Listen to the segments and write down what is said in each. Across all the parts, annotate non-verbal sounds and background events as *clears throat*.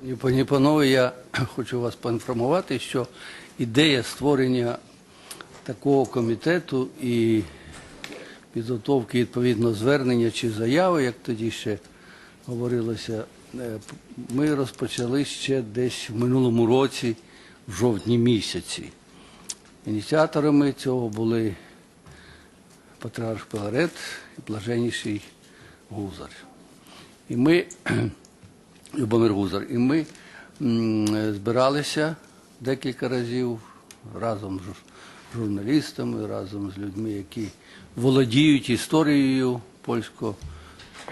Пані панове, я *clears throat* хочу вас поінформувати, що ідея створення такого комітету і підготовки відповідно звернення чи заяви, як тоді ще говорилося, е, ми розпочали ще десь в минулому році, в жовтні місяці. Ініціаторами цього були патріарх Пиларет і блаженніший Гузар. І ми, *clears throat* Любомир Гузар, і ми збиралися декілька разів разом з журналістами, разом з людьми, які володіють історією польсько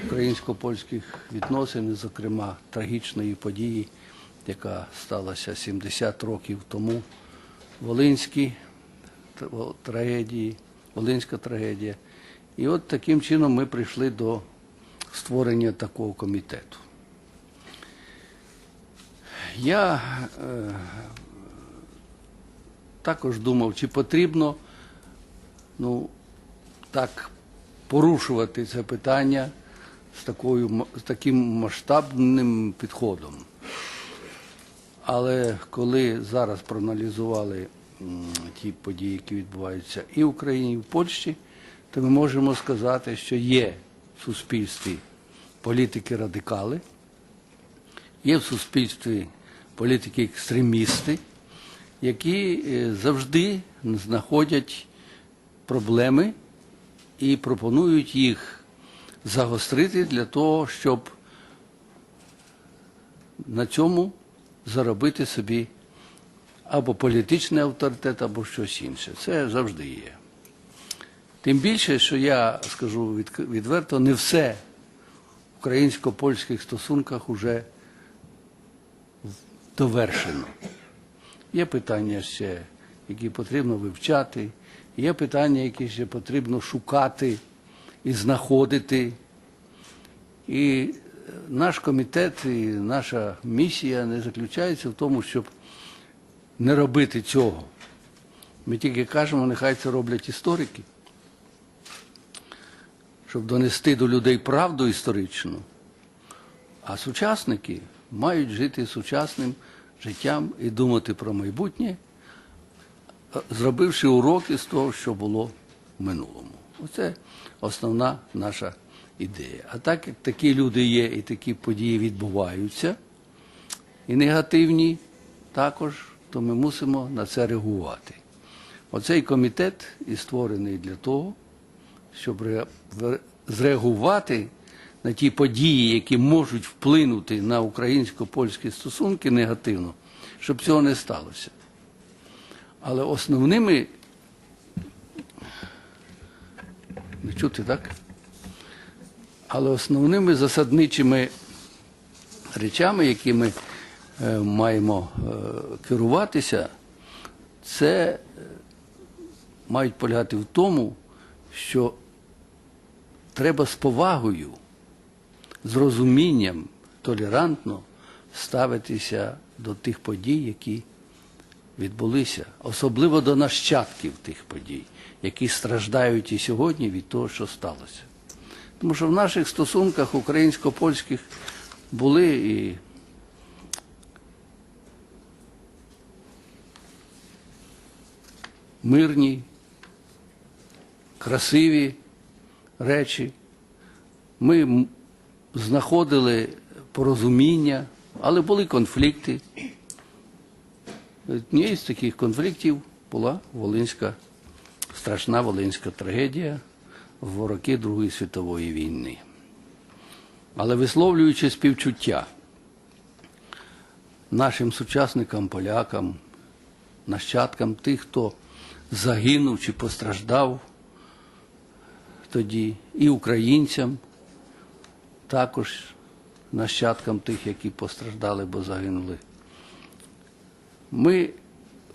українсько-польських відносин, зокрема трагічної події, яка сталася 70 років тому в Волинській трагедії, Волинська трагедія. І от таким чином ми прийшли до створення такого комітету. Я е, також думав, чи потрібно ну, так порушувати це питання з, такою, з таким масштабним підходом. Але коли зараз проаналізували ті події, які відбуваються і в Україні, і в Польщі, то ми можемо сказати, що є в суспільстві політики-радикали, є в суспільстві політики-екстремісти, які е, завжди знаходять проблеми і пропонують їх загострити для того, щоб на цьому заробити собі або політичний авторитет, або щось інше. Це завжди є. Тим більше, що я скажу відверто, не все в українсько-польських стосунках уже довершено. Є питання ще, які потрібно вивчати, є питання, які ще потрібно шукати і знаходити. І е, наш комітет і наша місія не заключається в тому, щоб не робити цього. Ми тільки кажемо, нехай це роблять історики, щоб донести до людей правду історичну. А сучасники мають жити сучасним життям і думати про майбутнє, зробивши уроки з того, що було в минулому. Оце основна наша ідея. А так як такі люди є і такі події відбуваються, і негативні також, то ми мусимо на це реагувати. Оцей комітет і створений для того, щоб зреагувати на ті події, які можуть вплинути на українсько-польські стосунки негативно, щоб цього не сталося. Але основними не чути, так? Але основними засадничими речами, які ми е, маємо е, керуватися, це е, мають полягати в тому, що треба з повагою, з розумінням, толерантно ставитися до тих подій, які відбулися, особливо до нащадків тих подій, які страждають і сьогодні від того, що сталося. Тому що в наших стосунках українсько-польських були і мирні, красиві речі. Ми знаходили порозуміння, але були конфлікти. Однією з таких конфліктів була Волинська, страшна Волинська трагедія в роки Другої світової війни. Але висловлюючи співчуття нашим сучасникам, полякам, нащадкам тих, хто загинув чи постраждав тоді, і українцям, також нащадкам тих, які постраждали, бо загинули. Ми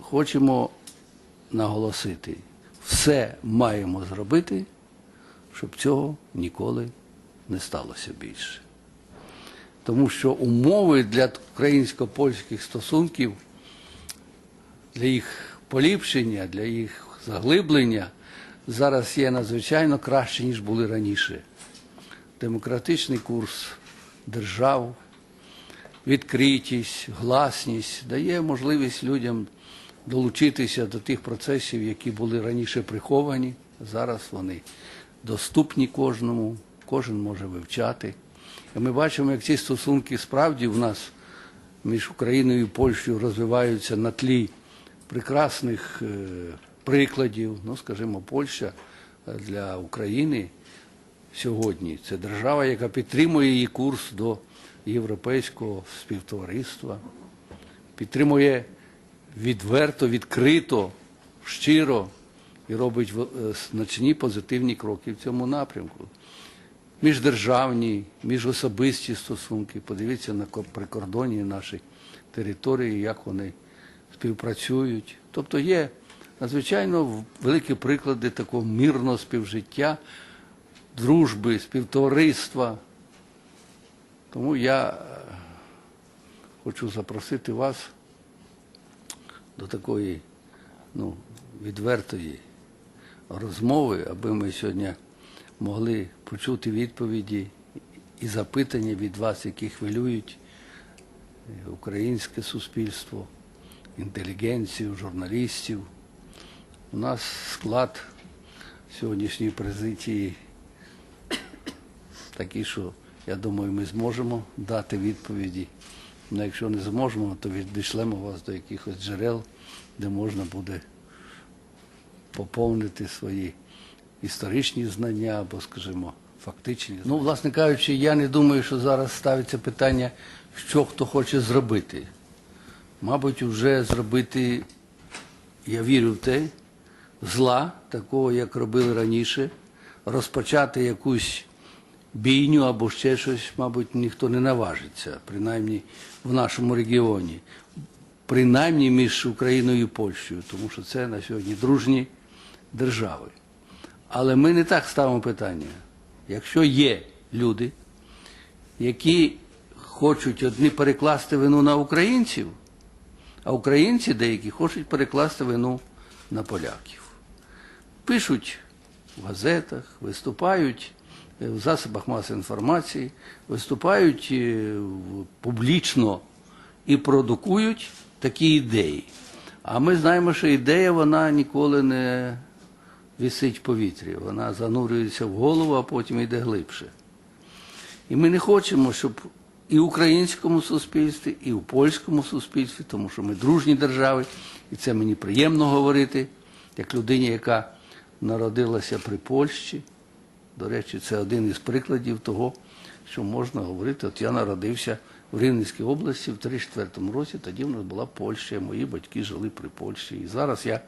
хочемо наголосити, все маємо зробити, щоб цього ніколи не сталося більше. Тому що умови для українсько-польських стосунків, для їх поліпшення, для їх заглиблення зараз є надзвичайно краще, ніж були раніше. Демократичний курс держав, відкритість, гласність, дає можливість людям долучитися до тих процесів, які були раніше приховані. Зараз вони доступні кожному, кожен може вивчати. І ми бачимо, як ці стосунки справді в нас між Україною і Польщею розвиваються на тлі прекрасних е, прикладів. Ну, скажімо, Польща е, для України сьогодні це держава, яка підтримує її курс до європейського співтовариства, підтримує відверто, відкрито, щиро і робить е, значні позитивні кроки в цьому напрямку. Міждержавні, міжособисті стосунки. Подивіться на ко- прикордонні наші території, як вони співпрацюють. Тобто є надзвичайно великі приклади такого мирного співжиття, дружби, співтовариства. Тому я е, хочу запросити вас до такої ну, відвертої розмови, аби ми сьогодні могли почути відповіді і запитання від вас, які хвилюють е, українське суспільство, інтелігенцію, журналістів. У нас склад сьогоднішньої президії такий, що я думаю, ми зможемо дати відповіді. Ну, якщо не зможемо, то відійшлемо вас до якихось джерел, де можна буде поповнити свої історичні знання або, скажімо, фактичні. Ну, власне кажучи, я не думаю, що зараз ставиться питання, що хто хоче зробити. Мабуть, вже зробити, я вірю в те, зла, такого, як робили раніше, розпочати якусь бійню або ще щось, мабуть, ніхто не наважиться, принаймні в нашому регіоні, принаймні між Україною і Польщею, тому що це на сьогодні дружні держави. Але ми не так ставимо питання. Якщо є люди, які хочуть одні перекласти вину на українців, а українці деякі хочуть перекласти вину на поляків. Пишуть в газетах, виступають в засобах масової інформації, виступають е, публічно і продукують такі ідеї. А ми знаємо, що ідея вона ніколи не висить в повітрі, вона занурюється в голову, а потім йде глибше. І ми не хочемо, щоб і в українському суспільстві, і в польському суспільстві, тому що ми дружні держави, і це мені приємно говорити, як людині, яка народилася при Польщі. До речі, це один із прикладів того, що можна говорити. От я народився в Рівненській області в 34-му році, тоді в нас була Польща, мої батьки жили при Польщі. І зараз я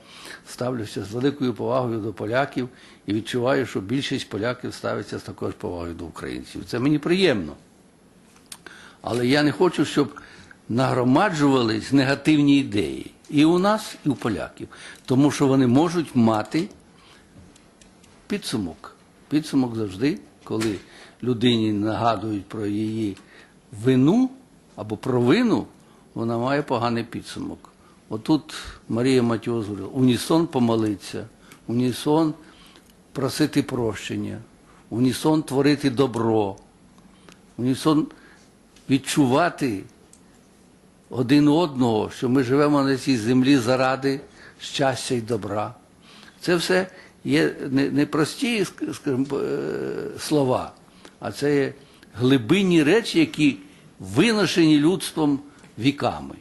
ставлюся з великою повагою до поляків і відчуваю, що більшість поляків ставиться з такою ж повагою до українців. Це мені приємно. Але я не хочу, щоб нагромаджувались негативні ідеї і у нас, і у поляків, тому що вони можуть мати підсумок. Підсумок завжди, коли людині нагадують про її вину або провину, вона має поганий підсумок. Отут Марія Матіоз говорила, унісон помолитися, унісон просити прощення, унісон творити добро, унісон відчувати один одного, що ми живемо на цій землі заради щастя і добра. Це все є не, прості скажімо, е, слова, а це є глибинні речі, які виношені людством віками.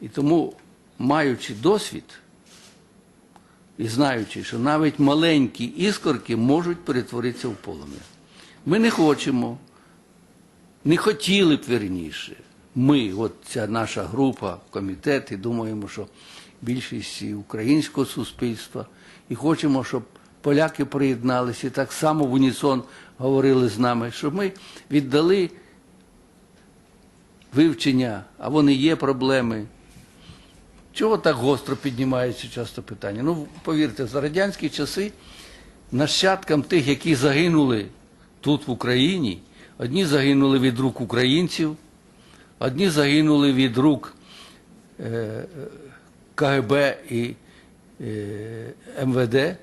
І тому, маючи досвід і знаючи, що навіть маленькі іскорки можуть перетворитися в полум'я. Ми не хочемо, не хотіли б вірніше. Ми, от ця наша група, комітет, і думаємо, що більшість українського суспільства, і хочемо, щоб поляки приєдналися і так само в унісон говорили з нами, щоб ми віддали вивчення, а вони є проблеми. Чого так гостро піднімається часто питання? Ну, повірте, за радянські часи нащадкам тих, які загинули тут в Україні, одні загинули від рук українців, одні загинули від рук е, КГБ і е, МВД.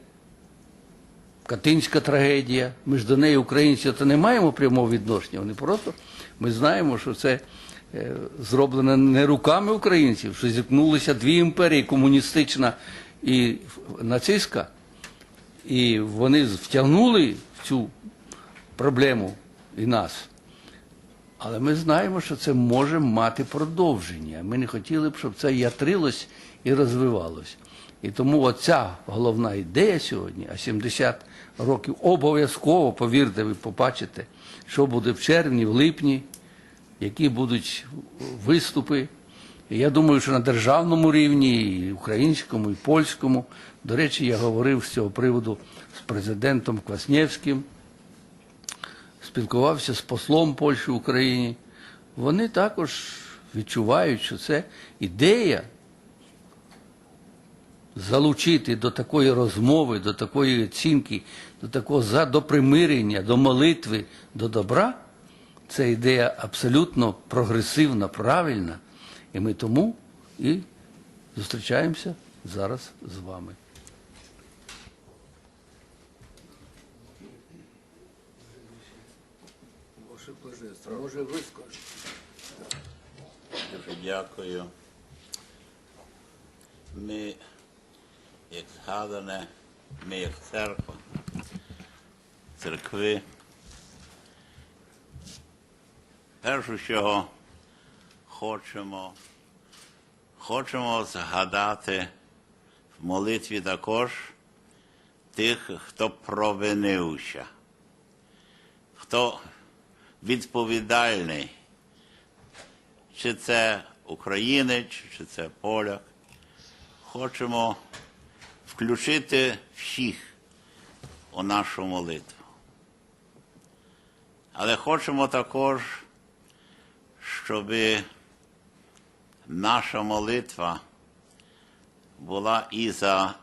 Катинська трагедія. Ми ж до неї, українці, то не маємо прямого відношення. Вони просто ми знаємо, що це е, зроблена не руками українців, що зіткнулися дві імперії комуністична і нацистська, і вони втягнули в цю проблему і нас. Але ми знаємо, що це може мати продовження. Ми не хотіли б, щоб це ятрилось і розвивалось. І тому оця головна ідея сьогодні, а 70 років обов'язково, повірте, ви побачите, що буде в червні, в липні, які будуть виступи. І я думаю, що на державному рівні, і українському, і польському. До речі, я говорив з цього приводу з президентом Кваснєвським спілкувався з послом Польщі в Україні. Вони також відчувають, що це ідея залучити до такої розмови, до такої оцінки, до такого за- до примирення, до молитви, до добра. Це ідея абсолютно прогресивна, правильна. І ми тому і зустрічаємося зараз з вами. Може? Дуже дякую. Ми, як згадане, ми як церква, церкви. Першу чого хочемо, хочемо згадати в молитві також тих, хто провинився, хто відповідальний чи це українець, чи це поляк. Хочемо включити всіх у нашу молитву. Але хочемо також, щоб наша молитва була і за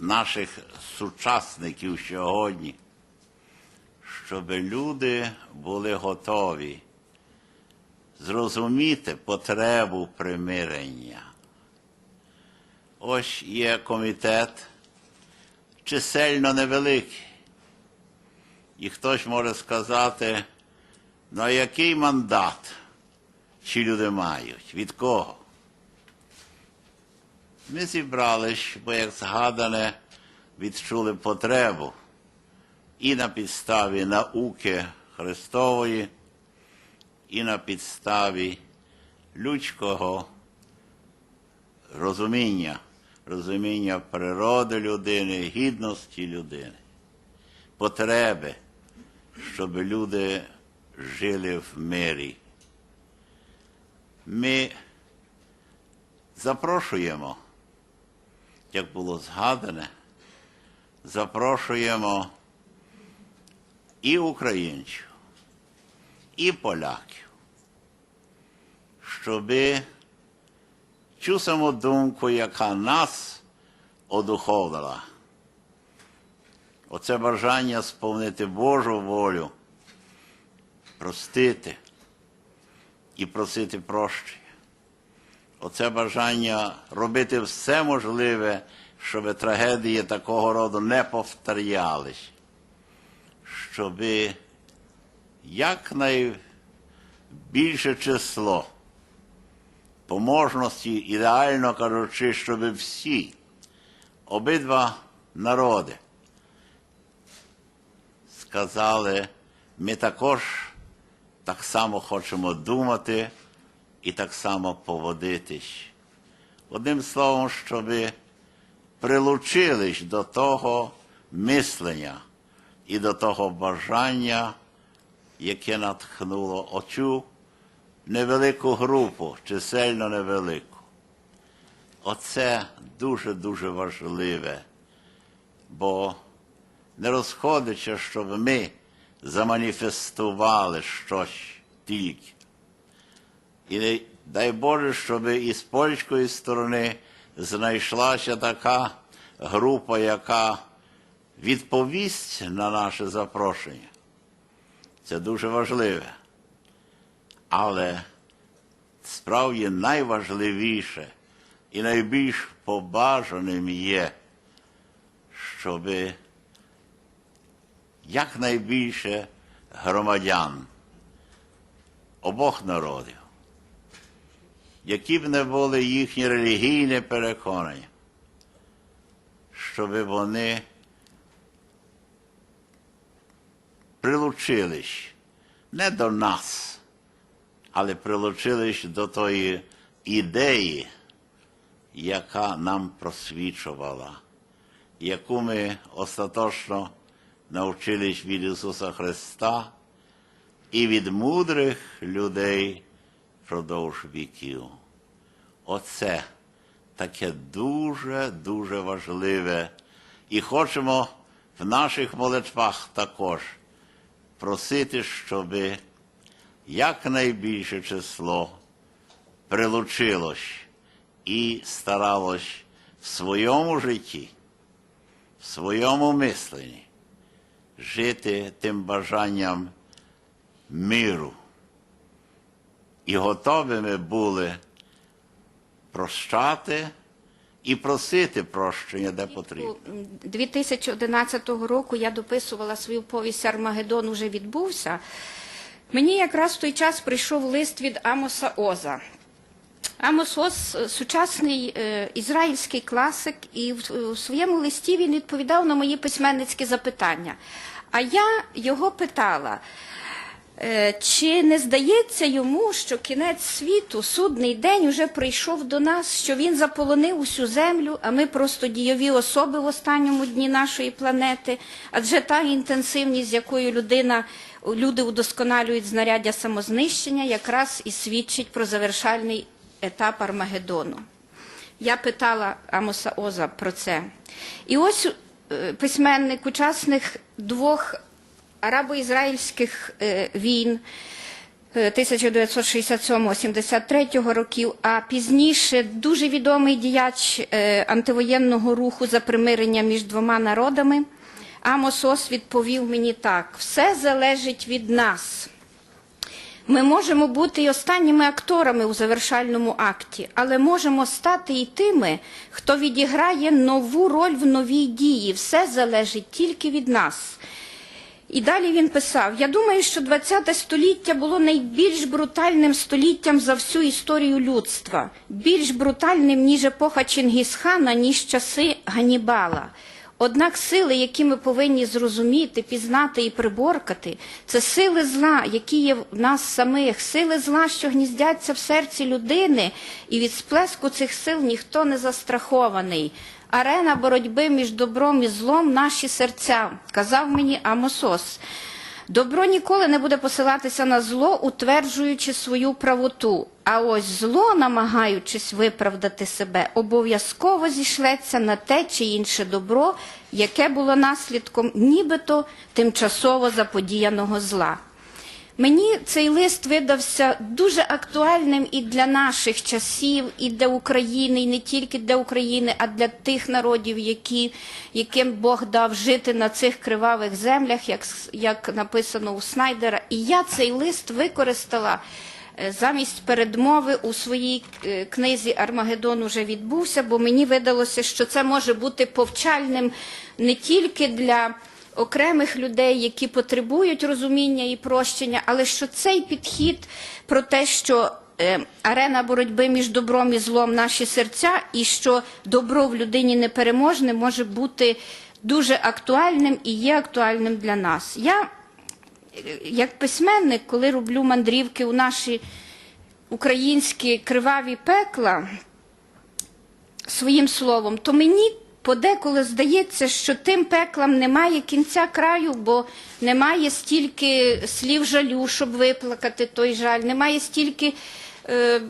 наших, сучасників сьогодні, щоб люди були готові зрозуміти потребу примирення. Ось є комітет чисельно невеликий. І хтось може сказати, ну який мандат ці люди мають? Від кого? Ми зібрались, бо, як згадане, відчули потребу і на підставі науки Христової і на підставі людського розуміння, розуміння природи людини, гідності людини, потреби, щоб люди жили в мирі. Ми запрошуємо, як було згадане, запрошуємо і українців, і поляків, щоб саму думку, яка нас одуховила, оце бажання сповнити Божу волю, простити і просити прощення. Оце бажання робити все можливе, щоб трагедії такого роду не повторялись, щоби якнайбільше число по можності, ідеально кажучи, щоб всі обидва народи сказали, ми також так само хочемо думати і так само поводитись. Одним словом, щоб прилучились до того мислення і до того бажання, яке натхнуло оцю невелику групу, чисельно невелику. Оце дуже-дуже важливе, бо не розходиться, щоб ми заманіфестували щось тільки. І дай Боже, щоб із польської сторони знайшлася така група, яка відповість на наше запрошення. Це дуже важливе. Але справді найважливіше і найбільш побажаним є, щоб якнайбільше громадян обох народів, які б не були їхні релігійні переконання, щоб вони прилучились не до нас, але прилучились до тої ідеї, яка нам просвічувала, яку ми остаточно навчились від Ісуса Христа і від мудрих людей продовж віків. Оце таке дуже-дуже важливе. І хочемо в наших молитвах також просити, щоб якнайбільше число прилучилось і старалось в своєму житті, в своєму мисленні жити тим бажанням миру. І готовими були прощати і просити прощення, де потрібно. 2011 року я дописувала свою повість Армагеддон уже відбувся. Мені якраз в той час прийшов лист від Амоса Оза. Амос Оз сучасний е, ізраїльський класик, і в, в своєму листі він відповідав на мої письменницькі запитання. А я його питала, Чи не здається йому, що кінець світу, судний день уже прийшов до нас, що він заполонив усю землю, а ми просто дійові особи в останньому дні нашої планети? Адже та інтенсивність, з якою людина, люди удосконалюють знаряддя самознищення, якраз і свідчить про завершальний етап Армагеддону. Я питала Амоса Оза про це. І ось е, письменник, учасник двох арабо-ізраїльських е, війн е, 1967-73 років, а пізніше дуже відомий діяч е, антивоєнного руху за примирення між двома народами. Амос Ос відповів мені так: все залежить від нас. Ми можемо бути і останніми акторами у завершальному акті, але можемо стати і тими, хто відіграє нову роль в новій дії. Все залежить тільки від нас. І далі він писав: Я думаю, що ХХ століття було найбільш брутальним століттям за всю історію людства, більш брутальним, ніж епоха Чингісхана, ніж часи Ганібала. Однак сили, які ми повинні зрозуміти, пізнати і приборкати, це сили зла, які є в нас самих, сили зла, що гніздяться в серці людини, і від сплеску цих сил ніхто не застрахований. Арена боротьби між добром і злом наші серця, казав мені Амосос. Добро ніколи не буде посилатися на зло, утверджуючи свою правоту. А ось зло, намагаючись виправдати себе, обов'язково зійшлеться на те чи інше добро, яке було наслідком нібито тимчасово заподіяного зла. Мені цей лист видався дуже актуальним і для наших часів, і для України, і не тільки для України, а для тих народів, які, яким Бог дав жити на цих кривавих землях, як, як написано у Снайдера. І я цей лист використала е, замість передмови у своїй е, книзі Армагеддон уже відбувся, бо мені видалося, що це може бути повчальним не тільки для окремих людей, які потребують розуміння і прощення, але що цей підхід про те, що е, арена боротьби між добром і злом наші серця, і що добро в людині непереможне, може бути дуже актуальним і є актуальним для нас. Я, як письменник, коли роблю мандрівки у наші українські криваві пекла, своїм словом, то мені подеколи здається, що тим пеклам немає кінця краю, бо немає стільки слів жалю, щоб виплакати той жаль, немає стільки е,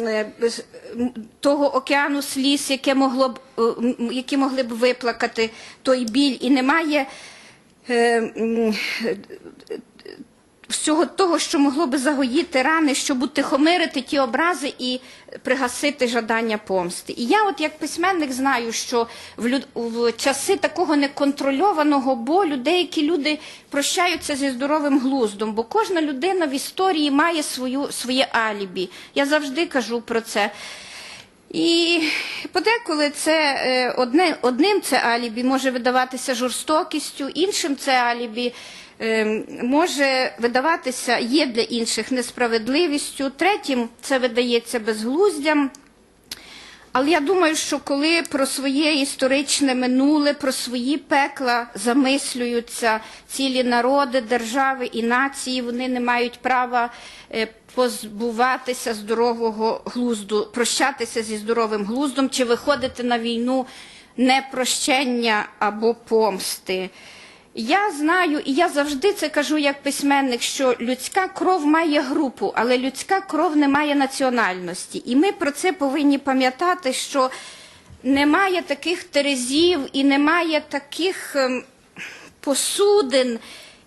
е, того океану сліз, яке могло б, е, які могли б виплакати той біль, і немає. е, всього того, що могло би загоїти рани, щоб утихомирити ті образи і пригасити жадання помсти. І я, от як письменник, знаю, що в, люд... в часи такого неконтрольованого болю деякі люди прощаються зі здоровим глуздом, бо кожна людина в історії має свою, своє алібі. Я завжди кажу про це. І подеколи це е, одне, одним це алібі може видаватися жорстокістю, іншим це алібі може видаватися є для інших несправедливістю, третім це видається безглуздям. Але я думаю, що коли про своє історичне минуле, про свої пекла замислюються цілі народи, держави і нації, вони не мають права е, позбуватися здорового глузду, прощатися зі здоровим глуздом чи виходити на війну непрощення або помсти. Я знаю, і я завжди це кажу як письменник, що людська кров має групу, але людська кров не має національності. І ми про це повинні пам'ятати, що немає таких терезів і немає таких ем, посудин,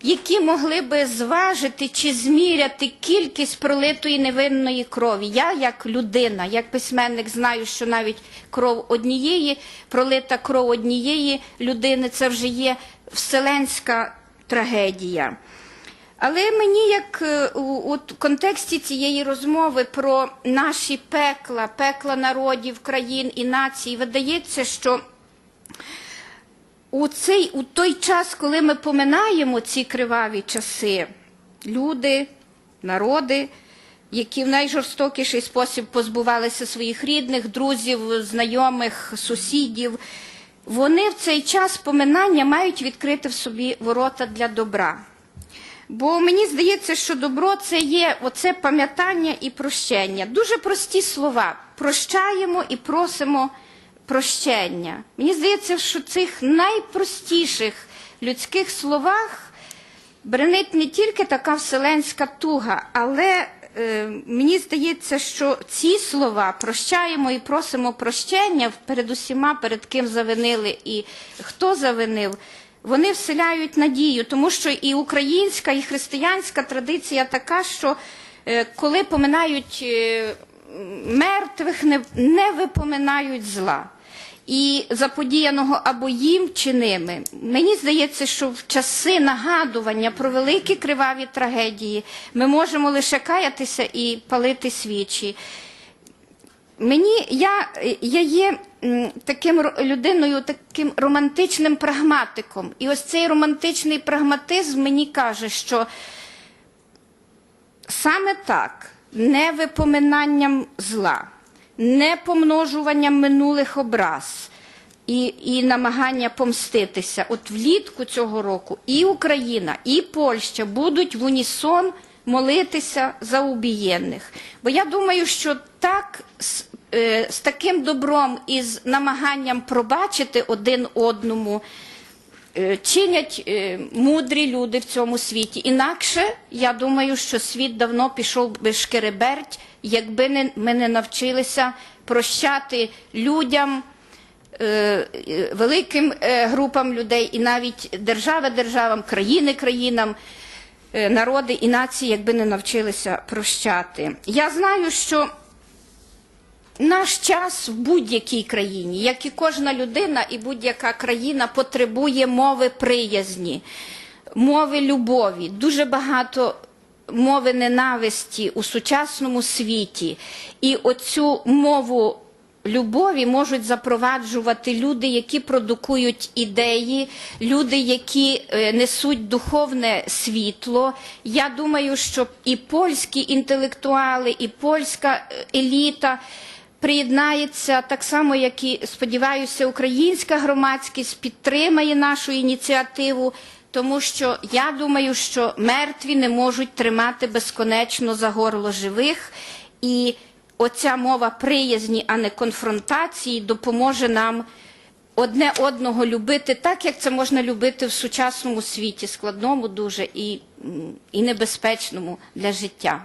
які могли би зважити чи зміряти кількість пролитої невинної крові. Я, як людина, як письменник, знаю, що навіть кров однієї, пролита кров однієї людини це вже є вселенська трагедія. Але мені, як е, у, контексті цієї розмови про наші пекла, пекла народів, країн і націй, видається, що у, цей, у той час, коли ми поминаємо ці криваві часи, люди, народи, які в найжорстокіший спосіб позбувалися своїх рідних, друзів, знайомих, сусідів, вони в цей час поминання мають відкрити в собі ворота для добра. Бо мені здається, що добро це є оце пам'ятання і прощення. Дуже прості слова. Прощаємо і просимо прощення. Мені здається, що в цих найпростіших людських словах бренить не тільки така вселенська туга, але мені здається, що ці слова прощаємо і просимо прощення перед усіма, перед ким завинили і хто завинив. Вони вселяють надію, тому що і українська, і християнська традиція така, що е, коли поминають е, мертвих, не випоминають зла. І заподіяного або їм чи ними. Мені здається, що в часи нагадування про великі криваві трагедії ми можемо лише каятися і палити свічі. Мені я, я є таким людиною, таким романтичним прагматиком. І ось цей романтичний прагматизм мені каже, що саме так, не випоминанням зла, не помножуванням минулих образ і, і намагання помститися. От влітку цього року і Україна, і Польща будуть в унісон молитися за убієнних. Бо я думаю, що так з, е, таким добром і з намаганням пробачити один одному. е, Чинять е, мудрі люди в цьому світі. Інакше я думаю, що світ давно пішов би шкереберть, якби ми не навчилися прощати людям, е, великим е, групам людей, і навіть держави державам, країни країнам, е, народи і нації, якби не навчилися прощати. Я знаю, що наш час в будь-якій країні, як і кожна людина, і будь-яка країна потребує мови приязні, мови любові. Дуже багато мови ненависті у сучасному світі. І оцю мову любові можуть запроваджувати люди, які продукують ідеї, люди, які е, несуть духовне світло. Я думаю, що і польські інтелектуали, і польська е, еліта приєднається так само, як і сподіваюся, українська громадськість підтримає нашу ініціативу. Тому що я думаю, що мертві не можуть тримати безконечно за горло живих, і оця мова приязні, а не конфронтації, допоможе нам одне одного любити так, як це можна любити в сучасному світі, складному дуже і, і небезпечному для життя.